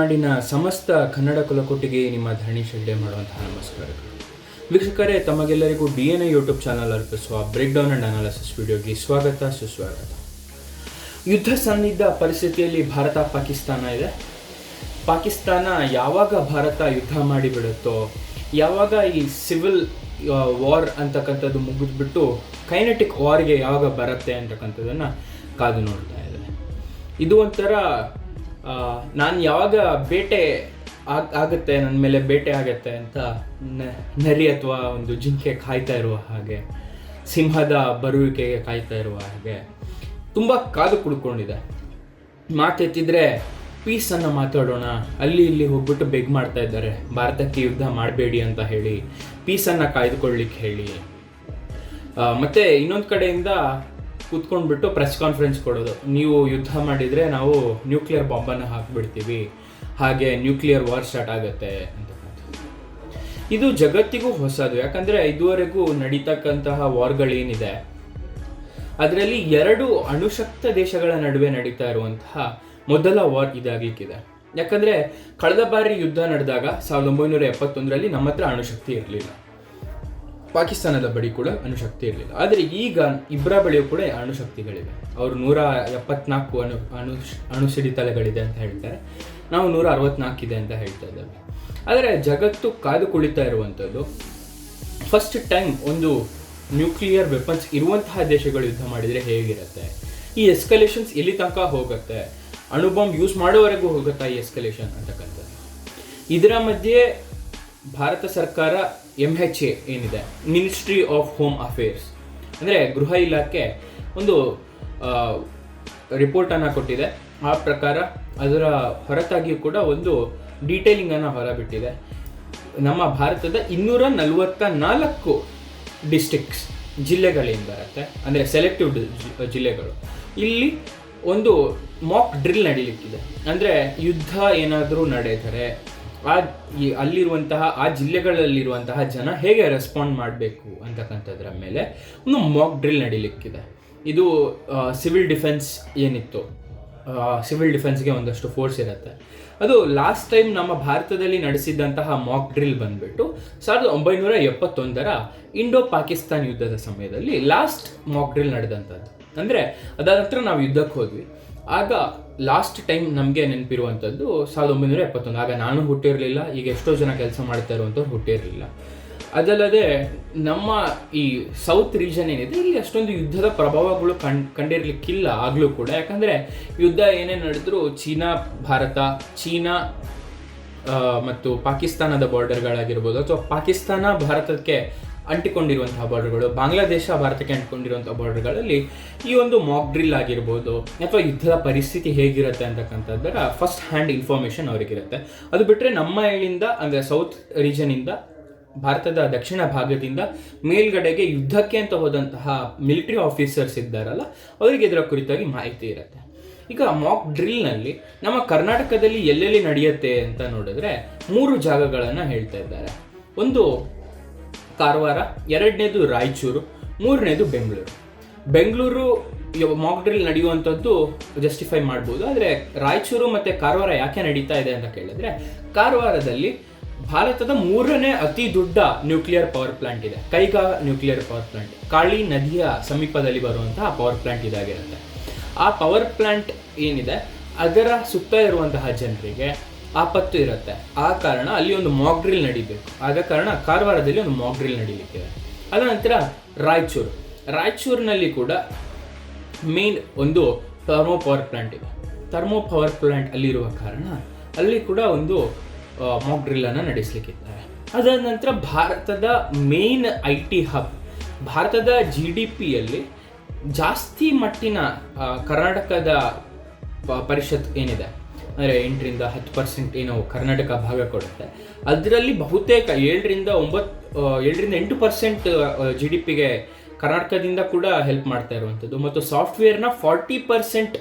ನಾಡಿನ ಸಮಸ್ತ ಕನ್ನಡ ಕುಲಕೋಟಿಗೆ ನಿಮ್ಮ ಧರಣಿ ಶೆಡ್ಡೆ ಮಾಡುವಂತಹ ನಮಸ್ಕಾರಗಳು. ವೀಕ್ಷಕರೇ, ತಮಗೆಲ್ಲರಿಗೂ D N A YouTube channel ಅರ್ಪಿಸುವ ಬ್ರೇಕ್ ಡೌನ್ ಅಂಡ್ ಅನಾಲಿಸಿಸ್ ವಿಡಿಯೋಗೆ ಸ್ವಾಗತ, ಸುಸ್ವಾಗತ. ಯುದ್ಧ ಸನ್ನಿದ್ಧ ಪರಿಸ್ಥಿತಿಯಲ್ಲಿ ಭಾರತ, ಪಾಕಿಸ್ತಾನ ಇದೆ. ಪಾಕಿಸ್ತಾನ ಯಾವಾಗ ಭಾರತ ಯುದ್ಧ ಮಾಡಿಬಿಡುತ್ತೋ, ಯಾವಾಗ ಈ ಸಿವಿಲ್ ವಾರ್ ಅಂತಕ್ಕಂಥದ್ದು ಮುಗಿದ್ಬಿಟ್ಟು ಕೈನೆಟಿಕ್ ವಾರ್ಗೆ ಯಾವಾಗ ಬರುತ್ತೆ ಅಂತಕ್ಕಂಥದ್ದನ್ನು ಕಾದು ನೋಡ್ತಾ ಇದೆ ಇದು ಒಂಥರ ನಾನು ಯಾವಾಗ ಬೇಟೆ ಆಗ್ ಆಗುತ್ತೆ ನನ್ನ ಮೇಲೆ ಬೇಟೆ ಆಗುತ್ತೆ ಅಂತ ನರಿ ಅಥವಾ ಒಂದು ಜಿಂಕೆ ಕಾಯ್ತಾ ಇರುವ ಹಾಗೆ, ಸಿಂಹದ ಬರುವಿಕೆಗೆ ಕಾಯ್ತಾ ಇರುವ ಹಾಗೆ, ತುಂಬ ಕಾದು ಕುಡ್ಕೊಂಡಿದೆ. ಮಾತೆತ್ತಿದ್ರೆ ಪೀಸನ್ನು ಮಾತಾಡೋಣ. ಅಲ್ಲಿ ಇಲ್ಲಿ ಹೋಗ್ಬಿಟ್ಟು ಬೆಗ್ ಮಾಡ್ತಾ ಇದ್ದಾರೆ. ಭಾರತಕ್ಕೆ ಯುದ್ಧ ಮಾಡಬೇಡಿ ಅಂತ ಹೇಳಿ ಪೀಸನ್ನು ಕಾಯ್ದುಕೊಳ್ಳಿಕ್ಕೆ ಹೇಳಿ. ಮತ್ತೆ ಇನ್ನೊಂದು ಕಡೆಯಿಂದ ಕೂತ್ಕೊಂಡ್ಬಿಟ್ಟು ಪ್ರೆಸ್ ಕಾನ್ಫರೆನ್ಸ್ ಕೊಡೋದು. ನೀವು ಯುದ್ಧ ಮಾಡಿದರೆ ನಾವು ನ್ಯೂಕ್ಲಿಯರ್ ಬಾಂಬನ್ನು ಹಾಕ್ಬಿಡ್ತೀವಿ. ಹಾಗೆ ನ್ಯೂಕ್ಲಿಯರ್ ವಾರ್ ಸ್ಟಾರ್ಟ್ ಆಗುತ್ತೆ ಅಂತ ಇದು ಜಗತ್ತಿಗೂ ಹೊಸದು. ಯಾಕಂದರೆ ಇದುವರೆಗೂ ನಡೀತಕ್ಕಂತಹ ವಾರ್ಗಳೇನಿದೆ ಅದರಲ್ಲಿ ಎರಡು ಅಣುಶಕ್ತ ದೇಶಗಳ ನಡುವೆ ನಡೀತಾ ಇರುವಂತಹ ಮೊದಲ ವಾರ್ ಇದಾಗಲಿಕ್ಕಿದೆ. ಯಾಕಂದರೆ ಕಳೆದ ಬಾರಿ ಯುದ್ಧ ನಡೆದಾಗ ಸಾವಿರದ ಒಂಬೈನೂರ ಎಪ್ಪತ್ತೊಂದರಲ್ಲಿ ನಮ್ಮ ಹತ್ರ ಅಣುಶಕ್ತಿ ಇರಲಿಲ್ಲ. ಪಾಕಿಸ್ತಾನದ ಬಳಿ ಕೂಡ ಅಣುಶಕ್ತಿ ಇರಲಿಲ್ಲ. ಆದರೆ ಈಗ ಇಬ್ಬರ ಬಳಿಯೂ ಕೂಡ ಅಣುಶಕ್ತಿಗಳಿವೆ. ಅವರು ನೂರ ಎಪ್ಪತ್ನಾಲ್ಕು ಅಣು ಅಣು, ಅಣುಸಿಡಿತಲೆಗಳಿದೆ ಅಂತ ಹೇಳ್ತಾರೆ. ನಾವು ನೂರ ಅರವತ್ನಾಲ್ಕಿದೆ ಅಂತ ಹೇಳ್ತಾ ಇದ್ದೇವೆ. ಆದರೆ ಜಗತ್ತು ಕಾದು ಕುಳಿತಾ ಇರುವಂಥದ್ದು ಫಸ್ಟ್ ಟೈಮ್ ಒಂದು ನ್ಯೂಕ್ಲಿಯರ್ ವೆಪನ್ಸ್ ಇರುವಂತಹ ದೇಶಗಳು ಯುದ್ಧ ಮಾಡಿದರೆ ಹೇಗಿರುತ್ತೆ? ಈ ಎಸ್ಕಲೇಷನ್ಸ್ ಎಲ್ಲಿ ತನಕ ಹೋಗುತ್ತೆ? ಅಣುಬಾಂಬ್ ಯೂಸ್ ಮಾಡೋವರೆಗೂ ಹೋಗುತ್ತಾ ಈ ಎಸ್ಕಲೇಷನ್ ಅಂತಕ್ಕಂಥದ್ದು. ಇದರ ಮಧ್ಯೆ ಭಾರತ ಸರ್ಕಾರ ಎಂ ಹೆಚ್ ಎ ಏನಿದೆ? ಮಿನಿಸ್ಟ್ರಿ ಆಫ್ ಹೋಮ್ ಅಫೇರ್ಸ್ ಅಂದರೆ ಗೃಹ ಇಲಾಖೆ ಒಂದು ರಿಪೋರ್ಟನ್ನು ಕೊಟ್ಟಿದೆ. ಆ ಪ್ರಕಾರ ಅದರ ಹೊರತಾಗಿಯೂ ಕೂಡ ಒಂದು ಡೀಟೇಲಿಂಗನ್ನು ಹೊರಬಿಟ್ಟಿದೆ. ನಮ್ಮ ಭಾರತದ ಇನ್ನೂರ ನಲವತ್ತ ನಾಲ್ಕು ಡಿಸ್ಟಿಕ್ಸ್ ಜಿಲ್ಲೆಗಳಿಂದ ಬರುತ್ತೆ. ಅಂದರೆ ಸೆಲೆಕ್ಟಿವ್ ಜಿಲ್ಲೆಗಳು. ಇಲ್ಲಿ ಒಂದು ಮಾಕ್ ಡ್ರಿಲ್ ನಡೀಲಿಕ್ಕಿದೆ. ಅಂದರೆ ಯುದ್ಧ ಏನಾದರೂ ನಡೆದರೆ ಆ ಅಲ್ಲಿರುವಂತಹ, ಆ ಜಿಲ್ಲೆಗಳಲ್ಲಿರುವಂತಹ ಜನ ಹೇಗೆ ರೆಸ್ಪಾಂಡ್ ಮಾಡಬೇಕು ಅಂತಕ್ಕಂಥದ್ರ ಮೇಲೆ ಒಂದು ಮಾಕ್ ಡ್ರಿಲ್ ನಡೀಲಿಕ್ಕಿದೆ. ಇದು ಸಿವಿಲ್ ಡಿಫೆನ್ಸ್ ಏನಿತ್ತು? ಸಿವಿಲ್ ಡಿಫೆನ್ಸ್ಗೆ ಒಂದಷ್ಟು ಫೋರ್ಸ್ ಇರುತ್ತೆ. ಅದು ಲಾಸ್ಟ್ ಟೈಮ್ ನಮ್ಮ ಭಾರತದಲ್ಲಿ ನಡೆಸಿದ್ದಂತಹ ಮಾಕ್ ಡ್ರಿಲ್ ಬಂದ್ಬಿಟ್ಟು ಸಾವಿರದ ಒಂಬೈನೂರ ಎಪ್ಪತ್ತೊಂದರ ಇಂಡೋ ಪಾಕಿಸ್ತಾನ್ ಯುದ್ಧದ ಸಮಯದಲ್ಲಿ ಲಾಸ್ಟ್ ಮಾಕ್ ಡ್ರಿಲ್ ನಡೆದಂಥದ್ದು. ಅಂದರೆ ಅದಾದ ನಂತರ ನಾವು ಯುದ್ಧಕ್ಕೆ ಹೋದ್ವಿ. ಆಗ ಲಾಸ್ಟ್ ಟೈಮ್ ನಮಗೆ ನೆನಪಿರುವಂಥದ್ದು ಸಾವಿರದ ಒಂಬೈನೂರ ಎಪ್ಪತ್ತೊಂದು. ಆಗ ನಾನು ಹುಟ್ಟಿರಲಿಲ್ಲ, ಈಗ ಎಷ್ಟೋ ಜನ ಕೆಲಸ ಮಾಡ್ತಾ ಇರುವಂಥವ್ರು ಹುಟ್ಟಿರಲಿಲ್ಲ. ಅದಲ್ಲದೆ ನಮ್ಮ ಈ ಸೌತ್ ರೀಜನ್ ಏನಿದೆ, ಇಲ್ಲಿ ಅಷ್ಟೊಂದು ಯುದ್ಧದ ಪ್ರಭಾವಗಳು ಕಂಡ್, ಕಂಡಿರಲಿಕ್ಕಿಲ್ಲ ಆಗಲೂ ಕೂಡ. ಯಾಕಂದರೆ ಯುದ್ಧ ಏನೇ ನಡೆದರೂ, ಚೀನಾ, ಭಾರತ, ಚೀನಾ ಮತ್ತು ಪಾಕಿಸ್ತಾನದ ಬಾರ್ಡರ್ಗಳಾಗಿರ್ಬೋದು ಅಥವಾ ಪಾಕಿಸ್ತಾನ, ಭಾರತಕ್ಕೆ ಅಂಟಿಕೊಂಡಿರುವಂತಹ ಬಾರ್ಡರ್ಗಳು ಬಾಂಗ್ಲಾದೇಶ, ಭಾರತಕ್ಕೆ ಅಂಟಿಕೊಂಡಿರುವಂತಹ ಬಾರ್ಡರ್ಗಳಲ್ಲಿ ಈ ಒಂದು ಮಾಕ್ ಡ್ರಿಲ್ ಆಗಿರ್ಬೋದು ಅಥವಾ ಯುದ್ಧದ ಪರಿಸ್ಥಿತಿ ಹೇಗಿರುತ್ತೆ ಅಂತಕ್ಕಂಥದ್ದರ ಫಸ್ಟ್ ಹ್ಯಾಂಡ್ ಇನ್ಫಾರ್ಮೇಷನ್ ಅವರಿಗಿರುತ್ತೆ. ಅದು ಬಿಟ್ಟರೆ ನಮ್ಮ ಇಳಿಂದ ಅಂದರೆ ಸೌತ್ ರೀಜನಿಂದ ಭಾರತದ ದಕ್ಷಿಣ ಭಾಗದಿಂದ ಮೇಲ್ಗಡೆಗೆ ಯುದ್ಧಕ್ಕೆ ಅಂತ ಹೋದಂತಹ ಮಿಲಿಟರಿ ಆಫೀಸರ್ಸ್ ಇದ್ದಾರಲ್ಲ, ಅವರಿಗೆ ಇದರ ಕುರಿತಾಗಿ ಮಾಹಿತಿ ಇರುತ್ತೆ. ಈಗ ಮಾಕ್ ಡ್ರಿಲ್ನಲ್ಲಿ ನಮ್ಮ ಕರ್ನಾಟಕದಲ್ಲಿ ಎಲ್ಲೆಲ್ಲಿ ನಡೆಯುತ್ತೆ ಅಂತ ನೋಡಿದ್ರೆ ಮೂರು ಜಾಗಗಳನ್ನು ಹೇಳ್ತಾ ಇದ್ದಾರೆ. ಒಂದು ಕಾರವಾರ, ಎರಡನೇದು ರಾಯಚೂರು, ಮೂರನೇದು ಬೆಂಗಳೂರು. ಬೆಂಗಳೂರು ಮಾಕ್ ಡ್ರಿಲ್ ನಡೆಯುವಂಥದ್ದು ಜಸ್ಟಿಫೈ ಮಾಡ್ಬೋದು. ಆದರೆ ರಾಯಚೂರು ಮತ್ತು ಕಾರವಾರ ಯಾಕೆ ನಡೀತಾ ಇದೆ ಅಂತ ಕೇಳಿದ್ರೆ, ಕಾರವಾರದಲ್ಲಿ ಭಾರತದ ಮೂರನೇ ಅತಿ ದೊಡ್ಡ ನ್ಯೂಕ್ಲಿಯರ್ ಪವರ್ ಪ್ಲಾಂಟ್ ಇದೆ. Kaiga nuclear power plant Kali ನದಿಯ ಸಮೀಪದಲ್ಲಿ ಬರುವಂತಹ ಪವರ್ ಪ್ಲಾಂಟ್ ಇದಾಗಿರುತ್ತೆ. ಆ ಪವರ್ ಪ್ಲಾಂಟ್ ಏನಿದೆ, ಅದರ ಸುತ್ತ ಇರುವಂತಹ ಜನರಿಗೆ ಆಪತ್ತು ಇರುತ್ತೆ. ಆ ಕಾರಣ ಅಲ್ಲಿ ಒಂದು ಮಾಕ್ ಡ್ರಿಲ್ ನಡಿಬೇಕು. ಆದ ಕಾರಣ ಕಾರವಾರದಲ್ಲಿ ಒಂದು ಮಾಕ್ ಡ್ರಿಲ್ ನಡೀಲಿಕ್ಕಿದೆ ಅದ ನಂತರ ರಾಯಚೂರು. ರಾಯಚೂರಿನಲ್ಲಿ ಕೂಡ ಮೇನ್ ಒಂದು ಥರ್ಮೋ ಪವರ್ ಪ್ಲಾಂಟ್ ಇದೆ. ಥರ್ಮೋ ಪವರ್ ಪ್ಲಾಂಟ್ ಅಲ್ಲಿರುವ ಕಾರಣ ಅಲ್ಲಿ ಕೂಡ ಒಂದು ಮಾಕ್ ಡ್ರಿಲ್ಲನ್ನು ನಡೆಸಲಿಕ್ಕಿದ್ದಾರೆ. ಅದಾದ ನಂತರ ಭಾರತದ ಮೇನ್ ಐ ಟಿ ಹಬ್ ಭಾರತದ ಜಿ ಡಿ ಪಿಯಲ್ಲಿ ಜಾಸ್ತಿ ಮಟ್ಟಿನ ಕರ್ನಾಟಕದ ಪರಿಷತ್ ಏನಿದೆ? ಅಂದರೆ ಎಂಟರಿಂದ ಹತ್ತು ಪರ್ಸೆಂಟ್ ಏನು ಕರ್ನಾಟಕ ಭಾಗ ಕೊಡುತ್ತೆ. ಅದರಲ್ಲಿ ಬಹುತೇಕ ಏಳರಿಂದ ಒಂಬತ್ತು ಏಳರಿಂದ ಎಂಟು ಪರ್ಸೆಂಟ್ ಜಿ ಡಿ ಪಿಗೆ ಕರ್ನಾಟಕದಿಂದ ಕೂಡ ಹೆಲ್ಪ್ ಮಾಡ್ತಾ ಇರುವಂಥದ್ದು. ಮತ್ತು ಸಾಫ್ಟ್ವೇರ್ನ ಫಾರ್ಟಿ ಪರ್ಸೆಂಟ್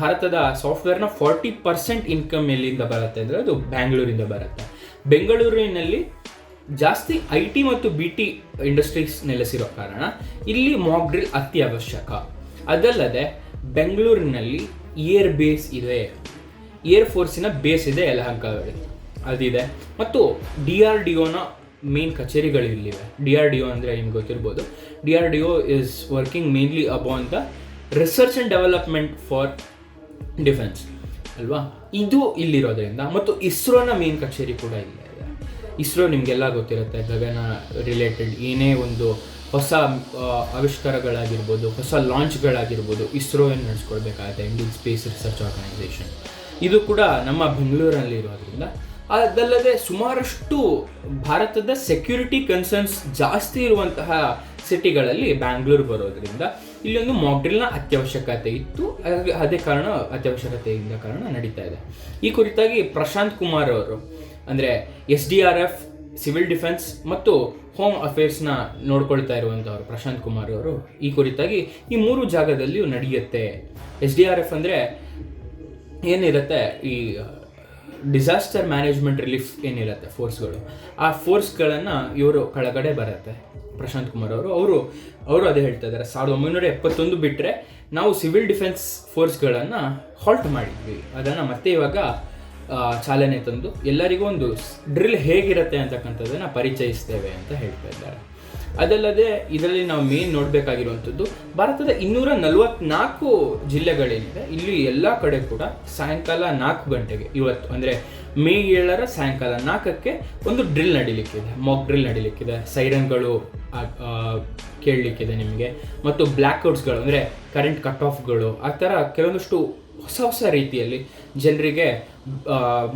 ಭಾರತದ ಸಾಫ್ಟ್ವೇರ್ನ ಫಾರ್ಟಿ ಪರ್ಸೆಂಟ್ ಇನ್ಕಮ್ ಎಲ್ಲಿಂದ ಬರುತ್ತೆ ಅಂದರೆ ಅದು ಬ್ಯಾಂಗ್ಳೂರಿಂದ ಬರುತ್ತೆ. ಬೆಂಗಳೂರಿನಲ್ಲಿ ಜಾಸ್ತಿ ಐ ಟಿ ಮತ್ತು ಬಿ ಟಿ ಇಂಡಸ್ಟ್ರೀಸ್ ನೆಲೆಸಿರೋ ಕಾರಣ ಇಲ್ಲಿ ಮಾಕ್ ಡ್ರಿಲ್ ಅತಿ ಅವಶ್ಯಕ ಅದಲ್ಲದೆ ಬೆಂಗಳೂರಿನಲ್ಲಿ ಏರ್ ಬೇಸ್ ಇದೆ. ಏರ್ ಫೋರ್ಸಿನ ಬೇಸ್ ಇದೆ ಯಲಹಂಕದಲ್ಲಿ ಅದಿದೆ. ಮತ್ತು ಡಿ ಆರ್ ಡಿ ಒನ ಮೇನ್ ಕಚೇರಿಗಳು ಇಲ್ಲಿವೆ ಡಿ ಆರ್ ಡಿ ಒ ಅಂದರೆ ನಿಮ್ಗೆ ಗೊತ್ತಿರ್ಬೋದು. D R D O is working mainly about the research and development for defence ಅಲ್ವಾ? ಇದು ಇಲ್ಲಿರೋದ್ರಿಂದ. ಮತ್ತು ಇಸ್ರೋನ ಮೇನ್ ಕಚೇರಿ ಕೂಡ ಇಲ್ಲೇ ಇದೆ. ಇಸ್ರೋ ನಿಮಗೆಲ್ಲ ಗೊತ್ತಿರುತ್ತೆ, ಗಗನ ರಿಲೇಟೆಡ್ ಏನೇ ಒಂದು ಹೊಸ ಆವಿಷ್ಕಾರಗಳಾಗಿರ್ಬೋದು, ಹೊಸ ಲಾಂಚ್ಗಳಾಗಿರ್ಬೋದು ಇಸ್ರೋ ಏನು ನಡೆಸ್ಕೊಳ್ಬೇಕಾಗುತ್ತೆ ಇಂಡಿಯನ್ ಸ್ಪೇಸ್ ರಿಸರ್ಚ್ ಆರ್ಗನೈಸೇಷನ್ ಇದು ಕೂಡ ನಮ್ಮ ಬೆಂಗಳೂರಲ್ಲಿ ಇರೋದ್ರಿಂದ. ಅದಲ್ಲದೆ ಸುಮಾರಷ್ಟು ಭಾರತದ ಸೆಕ್ಯೂರಿಟಿ ಕನ್ಸರ್ನ್ಸ್ ಜಾಸ್ತಿ ಇರುವಂತಹ ಸಿಟಿಗಳಲ್ಲಿ ಬ್ಯಾಂಗ್ಳೂರು ಬರೋದ್ರಿಂದ ಇಲ್ಲೊಂದು ಮಾಕ್ಡ್ರಿಲ್ನ ಅತ್ಯವಶ್ಯಕತೆ ಇತ್ತು. ಅದೇ ಕಾರಣ ಅತ್ಯವಶ್ಯಕತೆಯಿಂದ ಕಾರಣ ನಡೀತಾ ಇದೆ. ಈ ಕುರಿತಾಗಿ ಪ್ರಶಾಂತ್ ಕುಮಾರ್ ಅವರು, ಅಂದರೆ S D R F civil defence ಮತ್ತು ಹೋಮ್ ಅಫೇರ್ಸ್ನ ನೋಡ್ಕೊಳ್ತಾ ಇರುವಂಥವ್ರು ಪ್ರಶಾಂತ್ ಕುಮಾರ್ ಅವರು, ಈ ಕುರಿತಾಗಿ ಈ ಮೂರು ಜಾಗದಲ್ಲಿಯೂ ನಡೆಯುತ್ತೆ. ಎಸ್ ಡಿ ಆರ್ ಎಫ್ ಅಂದರೆ ಏನಿರುತ್ತೆ ಈ ಡಿಸಾಸ್ಟರ್ ಮ್ಯಾನೇಜ್ಮೆಂಟ್ ರಿಲೀಫ್ ಏನಿರುತ್ತೆ ಫೋರ್ಸ್ಗಳು ಆ ಫೋರ್ಸ್ಗಳನ್ನು ಇವರು ಕೆಳಗಡೆ ಬರುತ್ತೆ. ಪ್ರಶಾಂತ್ ಕುಮಾರ್ ಅವರು ಅವರು ಅವರು ಅದೇ ಹೇಳ್ತಾ ಇದ್ದಾರೆ ಸಾವಿರದ ಒಂಬೈನೂರ ಎಪ್ಪತ್ತೊಂದು ಬಿಟ್ಟರೆ ನಾವು ಸಿವಿಲ್ ಡಿಫೆನ್ಸ್ ಫೋರ್ಸ್ಗಳನ್ನು ಹಾಲ್ಟ್ ಮಾಡಿದ್ವಿ. ಅದನ್ನು ಮತ್ತೆ ಇವಾಗ ಚಾಲನೆ ತಂದು ಎಲ್ಲರಿಗೂ ಒಂದು ಡ್ರಿಲ್ ಹೇಗಿರುತ್ತೆ ಅಂತಕ್ಕಂಥದ್ದನ್ನು ಪರಿಚಯಿಸ್ತೇವೆ ಅಂತ ಹೇಳ್ತಾ ಇದ್ದಾರೆ. ಅದಲ್ಲದೆ ಇದರಲ್ಲಿ ನಾವು ಮೇನ್ ನೋಡಬೇಕಾಗಿರುವಂಥದ್ದು, ಭಾರತದ ಇನ್ನೂರ ನಲವತ್ನಾಲ್ಕು ಜಿಲ್ಲೆಗಳೇನಿದೆ, ಇಲ್ಲಿ ಎಲ್ಲ ಕಡೆ ಕೂಡ ಸಾಯಂಕಾಲ ನಾಲ್ಕು ಗಂಟೆಗೆ, ಇವತ್ತು ಅಂದರೆ ಮೇ ಏಳರ ಸಾಯಂಕಾಲ ನಾಲ್ಕಕ್ಕೆ ಒಂದು ಡ್ರಿಲ್ ನಡಿಲಿಕ್ಕಿದೆ ಮಾಕ್ ಡ್ರಿಲ್ ನಡಿಲಿಕ್ಕಿದೆ ಸೈರನ್ಗಳು ಕೇಳಲಿಕ್ಕಿದೆ ನಿಮಗೆ, ಮತ್ತು ಬ್ಲ್ಯಾಕ್ಔಟ್ಸ್ಗಳು ಅಂದರೆ ಕರೆಂಟ್ ಕಟ್ ಆಫ್ಗಳು ಆ ಥರ ಕೆಲವೊಂದಷ್ಟು ಹೊಸ ಹೊಸ ರೀತಿಯಲ್ಲಿ ಜನರಿಗೆ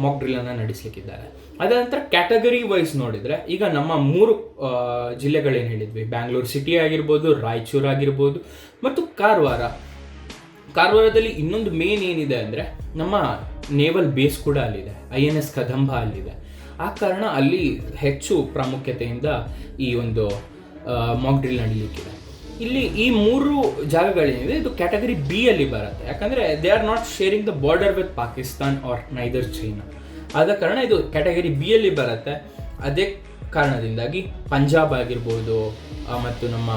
ಮಾಕ್ ಡ್ರಿಲ್ಲನ್ನು ನಡೆಸಲಿಕ್ಕಿದ್ದಾರೆ. ಅದ ನಂತರ ಕ್ಯಾಟಗರಿ ವೈಸ್ ನೋಡಿದರೆ, ಈಗ ನಮ್ಮ ಮೂರು ಜಿಲ್ಲೆಗಳೇನು ಹೇಳಿದ್ವಿ. ಬ್ಯಾಂಗ್ಳೂರು ಸಿಟಿ ಆಗಿರ್ಬೋದು, ರಾಯಚೂರು ಆಗಿರ್ಬೋದು, ಮತ್ತು ಕಾರವಾರ ಕಾರವಾರದಲ್ಲಿ ಇನ್ನೊಂದು ಮೇನ್ ಏನಿದೆ ಅಂದರೆ, ನಮ್ಮ ನೇವಲ್ ಬೇಸ್ ಕೂಡ ಅಲ್ಲಿದೆ. ಐ ಎನ್ ಎಸ್ ಕದಂಬ ಅಲ್ಲಿದೆ. ಆ ಕಾರಣ ಅಲ್ಲಿ ಹೆಚ್ಚು ಪ್ರಾಮುಖ್ಯತೆಯಿಂದ ಈ ಒಂದು ಮಾಕ್ ಡ್ರಿಲ್ ನಡೀಲಿಕ್ಕಿದೆ. ಇಲ್ಲಿ ಈ ಮೂರು ಜಾಗಗಳೇನಿದೆ, ಇದು ಕ್ಯಾಟಗರಿ ಬಿ ಅಲ್ಲಿ ಬರುತ್ತೆ. ಯಾಕಂದರೆ they are not sharing the border with Pakistan or neither China ಆದ ಕಾರಣ ಇದು ಕ್ಯಾಟಗರಿ ಬಿ ಅಲ್ಲಿ ಬರುತ್ತೆ. ಅದೇ ಕಾರಣದಿಂದಾಗಿ ಪಂಜಾಬ್ ಆಗಿರ್ಬೋದು ಮತ್ತು ನಮ್ಮ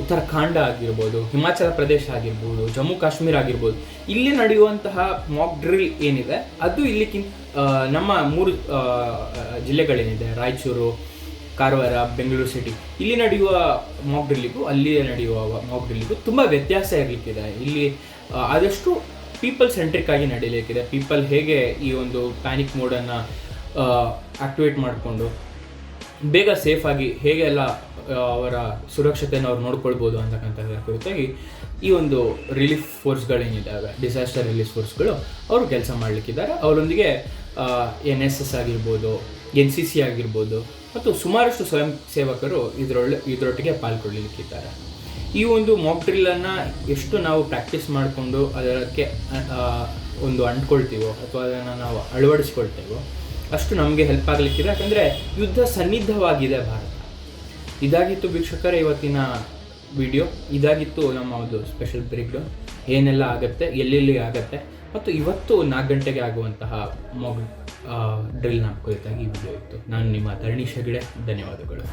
ಉತ್ತರಾಖಂಡ ಆಗಿರ್ಬೋದು, ಹಿಮಾಚಲ ಪ್ರದೇಶ ಆಗಿರ್ಬೋದು, ಜಮ್ಮು ಕಾಶ್ಮೀರ ಆಗಿರ್ಬೋದು, ಇಲ್ಲಿ ನಡೆಯುವಂತಹ ಮಾಕ್ ಡ್ರಿಲ್ ಏನಿದೆ, ಅದು ಇಲ್ಲಿಕ್ಕಿಂತ ನಮ್ಮ ಮೂರು ಜಿಲ್ಲೆಗಳೇನಿದೆ, ರಾಯಚೂರು ಕಾರವಾರ, ಬೆಂಗಳೂರು ಸಿಟಿ ಇಲ್ಲಿ ನಡೆಯುವ ಮಾಕ್ ಡ್ರಿಲ್ಲಿಗೂ ಅಲ್ಲಿ ನಡೆಯುವ ಮಾಕ್ ಡ್ರಿಲ್ಲಿಗೂ ತುಂಬ ವ್ಯತ್ಯಾಸ ಇರಲಿಕ್ಕಿದೆ. ಇಲ್ಲಿ ಆದಷ್ಟು ಪೀಪಲ್ ಸೆಂಟ್ರಿಕ್ ಆಗಿ ನಡೀಲಿಕ್ಕಿದೆ. ಪೀಪಲ್ ಹೇಗೆ ಈ ಒಂದು ಪ್ಯಾನಿಕ್ ಮೋಡನ್ನು ಆಕ್ಟಿವೇಟ್ ಮಾಡಿಕೊಂಡು, ಬೇಗ ಸೇಫಾಗಿ ಹೇಗೆ ಎಲ್ಲ ಅವರ ಸುರಕ್ಷತೆಯನ್ನು ಅವ್ರು ನೋಡ್ಕೊಳ್ಬೋದು ಅಂತಕ್ಕಂಥದ್ರ ಕುರಿತಾಗಿ ಈ ಒಂದು ರಿಲೀಫ್ ಫೋರ್ಸ್ಗಳೇನಿದ್ದಾವೆ ಡಿಸಾಸ್ಟರ್ ರಿಲೀಫ್ ಫೋರ್ಸ್ಗಳು ಅವರು ಕೆಲಸ ಮಾಡಲಿಕ್ಕಿದ್ದಾರೆ. ಅವರೊಂದಿಗೆ ಎನ್ ಎಸ್ ಎಸ್ ಆಗಿರ್ಬೋದು ಎನ್ ಸಿ ಸಿ ಆಗಿರ್ಬೋದು ಮತ್ತು ಸುಮಾರಷ್ಟು ಸ್ವಯಂ ಸೇವಕರು ಇದರೊಳ್ಳೆ ಇದರೊಟ್ಟಿಗೆ ಪಾಲ್ಗೊಳ್ಳಲಿಕ್ಕಿದ್ದಾರೆ. ಈ ಒಂದು ಮಾಕ್ ಡ್ರಿಲ್ಲನ್ನು ಎಷ್ಟು ನಾವು ಪ್ರಾಕ್ಟೀಸ್ ಮಾಡಿಕೊಂಡು ಅದಕ್ಕೆ ಒಂದು ಅಂಟ್ಕೊಳ್ತೀವೋ ಅಥವಾ ಅದನ್ನು ನಾವು ಅಳವಡಿಸ್ಕೊಳ್ತೇವೋ ಅಷ್ಟು ನಮಗೆ ಹೆಲ್ಪ್ ಆಗಲಿಕ್ಕಿದೆ. ಯಾಕಂದರೆ ಯುದ್ಧ ಸನ್ನಿದ್ಧವಾಗಿದೆ ಭಾರತ. ಇದಾಗಿತ್ತು ವೀಕ್ಷಕರೇ ಇವತ್ತಿನ ವಿಡಿಯೋ ಇದಾಗಿತ್ತು ನಮ್ಮ ಒಂದು ಸ್ಪೆಷಲ್ ಬ್ರೇಕ್ ಏನೆಲ್ಲ ಆಗುತ್ತೆ, ಎಲ್ಲೆಲ್ಲಿ ಆಗುತ್ತೆ, ಮತ್ತು ಇವತ್ತು ನಾಲ್ಕು ಗಂಟೆಗೆ ಆಗುವಂತಹ ಮೊಗ್ ಡ್ರಿಲ್ನ ಕುರಿತಾಗಿ ಈ ವಿಡಿಯೋ ಇತ್ತು. ನಾನು ನಿಮ್ಮ ತರಣಿ ಹೆಗಡೆ ಧನ್ಯವಾದಗಳು.